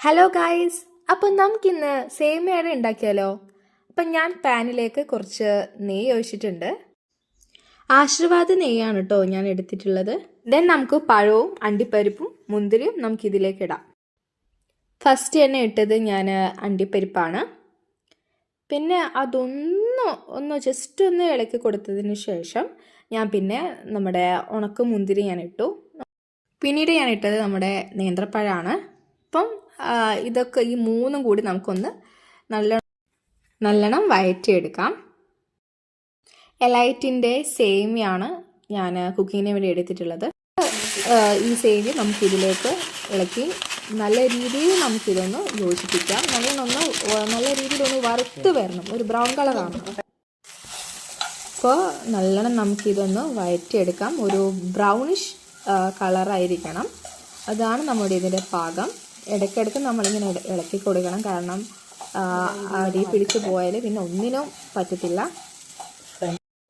Hello guys അപ്പം നമുക്കിന്ന് സേമിയട ഉണ്ടാക്കിയാലോ? അപ്പം ഞാൻ പാനിലേക്ക് കുറച്ച് നെയ്യ് ഒഴിച്ചിട്ടുണ്ട്. ആശീർവാദ നെയ്യാണ് കേട്ടോ ഞാൻ എടുത്തിട്ടുള്ളത്. ദെൻ നമുക്ക് പഴവും അണ്ടിപ്പരിപ്പും മുന്തിരിയും നമുക്ക് ഇതിലേക്ക് ഇടാം. ഫസ്റ്റ് തന്നെ ഇട്ടത് ഞാൻ അണ്ടിപ്പരിപ്പാണ്. പിന്നെ അതൊന്ന് ഒന്ന് ജസ്റ്റ് ഒന്ന് ഇളക്കി കൊടുത്തതിന് ശേഷം ഞാൻ പിന്നെ നമ്മുടെ ഉണക്ക മുന്തിരി ഞാൻ ഇട്ടു. പിന്നീട് ഞാൻ ഇട്ടത് നമ്മുടെ നേന്ത്രപ്പഴമാണ് അപ്പം ഇതൊക്കെ ഈ മൂന്നും കൂടി നമുക്കൊന്ന് നല്ല നല്ലോണം വയറ്റിയെടുക്കാം എലൈറ്റിന്റെ സേമിയാണ് ഞാൻ കുക്കിങ്ങിന് വേണ്ടി എടുത്തിട്ടുള്ളത്. ഈ സേമി നമുക്ക് ഇതിലേക്ക് ഇളക്കി നല്ല രീതിയിൽ നമുക്കിതൊന്ന് യോജിപ്പിക്കാം. നല്ലോണമൊന്ന് നല്ല രീതിയിലൊന്ന് വറുത്ത് വരണം. ഒരു ബ്രൗൺ കളറാണ്. അപ്പോൾ നല്ലോണം നമുക്കിതൊന്ന് വയറ്റിയെടുക്കാം ഒരു ബ്രൗണിഷ് കളറായിരിക്കണം. അതാണ് നമ്മുടെ ഇതിന്റെ പാകം. ഇടയ്ക്കിടയ്ക്ക് നമ്മളിങ്ങനെ ഇളക്കി കൊടുക്കണം. കാരണം അടി പിടിച്ച് പോയാൽ പിന്നെ ഒന്നിനും പറ്റത്തില്ല.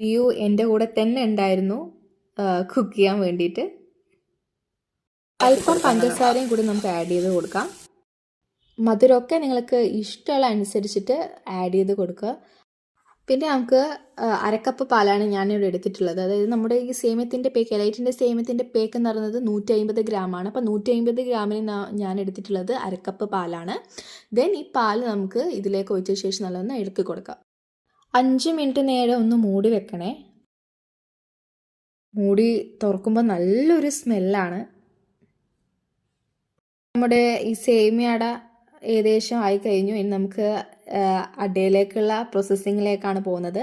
യു എന്റെ കൂടെ തന്നെ ഉണ്ടായിരുന്നു കുക്ക് ചെയ്യാൻ വേണ്ടിയിട്ട്. അല്പം പഞ്ചസാരയും കൂടി നമുക്ക് ആഡ് ചെയ്ത് കൊടുക്കാം. മധുരമൊക്കെ നിങ്ങൾക്ക് ഇഷ്ടമുള്ള അനുസരിച്ചിട്ട് ആഡ് ചെയ്ത് കൊടുക്കുക. പിന്നെ നമുക്ക് അരക്കപ്പ് പാലാണ് ഞാനിവിടെ എടുത്തിട്ടുള്ളത്. അതായത് നമ്മുടെ ഈ സേമ്യത്തിന്റെ പേക്ക് എലൈറ്റിന്റെ സേമ്യത്തിന്റെ പേക്ക് എന്ന് പറയുന്നത് നൂറ്റി അമ്പത് ഗ്രാമാണ്. അപ്പോൾ നൂറ്റി അമ്പത് ഗ്രാമിന് ഞാൻ എടുത്തിട്ടുള്ളത് അരക്കപ്പ് പാലാണ്. ദെൻ ഈ പാൽ നമുക്ക് ഇതിലേക്ക് ഒഴിച്ച ശേഷം നല്ലൊന്ന് ഇളക്കി കൊടുക്കാം. അഞ്ച് മിനിറ്റ് നേരം ഒന്ന് മൂടി വെക്കണേ. മൂടി തുറക്കുമ്പോൾ നല്ലൊരു സ്മെല്ലാണ്. നമ്മുടെ ഈ സേമിയട ഏകദേശം ആയി കഴിഞ്ഞു. ഇനി നമുക്ക് അടയിലേക്കുള്ള പ്രോസസ്സിങ്ങിലേക്കാണ് പോകുന്നത്.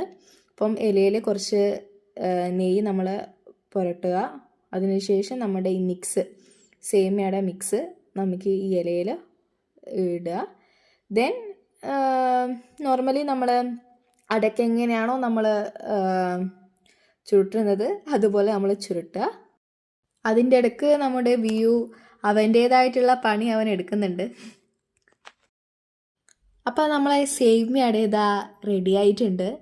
അപ്പം ഇലയിൽ കുറച്ച് നെയ്യ് നമ്മൾ പുരട്ടുക. അതിനുശേഷം നമ്മുടെ ഈ മിക്സ് സേമിയയുടെ മിക്സ് നമുക്ക് ഈ ഇലയിൽ ഇടുക. ദെൻ നോർമലി നമ്മൾ അടയ്ക്ക എങ്ങനെയാണോ നമ്മൾ ചുരുട്ടുന്നത് അതുപോലെ നമ്മൾ ചുരുട്ടുക. അതിന്റെ ഇടയ്ക്ക് നമ്മുടെ വ്യൂ അവന്റേതായിട്ടുള്ള പണി അവൻ എടുക്കുന്നുണ്ട്. അപ്പോൾ നമ്മളെ സേമിയട ഇതാ റെഡി ആയിട്ടുണ്ട്.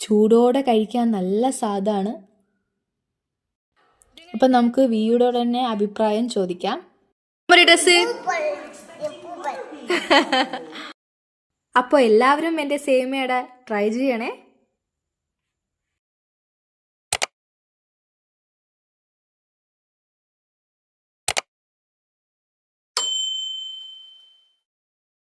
ചൂടോടെ കഴിക്കാൻ നല്ല സാധാണ്. അപ്പം നമുക്ക് വിയുടെ തന്നെ അഭിപ്രായം ചോദിക്കാം. അപ്പോൾ എല്ലാവരും എന്റെ സേമിയട ട്രൈ ചെയ്യണേ.